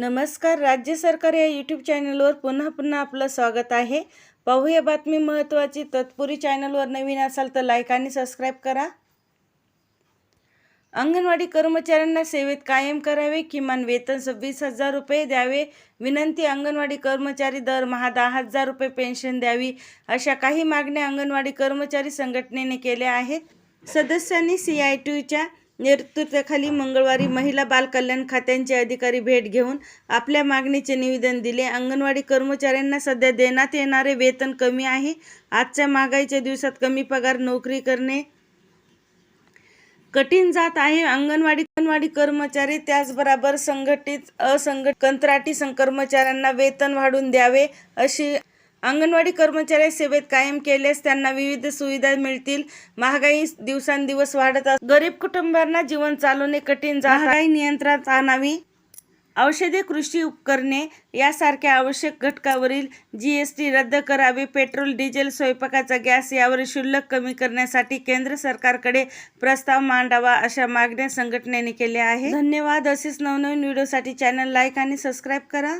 नमस्कार राज्य सरकार या यूट्यूब चॅनलवर पुन्हा पुन्हा आपलं स्वागत आहे. पाहूया बातमी महत्त्वाची. तत्पुरी चॅनलवर नवीन असाल तर लाईक आणि सबस्क्राईब करा. अंगणवाडी कर्मचाऱ्यांना सेवेत कायम करावे किमान वेतन सव्वीस हजार रुपये द्यावे. विनंती अंगणवाडी कर्मचारी दरमहा दहा हजार रुपये पेन्शन द्यावी अशा काही मागण्या अंगणवाडी कर्मचारी संघटनेने केल्या आहेत. सदस्यांनी सी आय टीच्या नेतृत्वाखाली मंगळवारी महिला बाल कल्याण खात्यांचे अधिकारी भेट घेऊन आपल्या मागणीचे निवेदन दिले. अंगणवाडी कर्मचाऱ्यांना सध्या देण्यात येणारे वेतन कमी आहे. आजच्या महागाईच्या दिवसात कमी पगार नोकरी करणे कठीण जात आहे. अंगणवाडी अंगणवाडी कर्मचारी त्याचबरोबर संघटित असंघटित कंत्राटी सं- कर्मचाऱ्यांना वेतन वाढवून द्यावे अशी अंगणवाडी कर्मचारी सेवेत कायम केल्यास त्यांना विविध सुविधा मिळतील. महागाई दिवसांदिवस वाढत अस गरीब कुटुंबांना जीवन चालवणे कठीण महागाई नियंत्रणात आणावी. औषधे कृषी उपकरणे यासारख्या आवश्यक घटकावरील जी एस टी रद्द करावे. पेट्रोल डिझेल स्वयंपाकाचा गॅस यावरील शुल्क कमी करण्यासाठी केंद्र सरकारकडे प्रस्ताव मांडावा अशा मागण्या संघटनेने केल्या आहेत. धन्यवाद. असेच नवनवीन व्हिडिओसाठी चॅनल लाईक आणि सबस्क्राईब करा.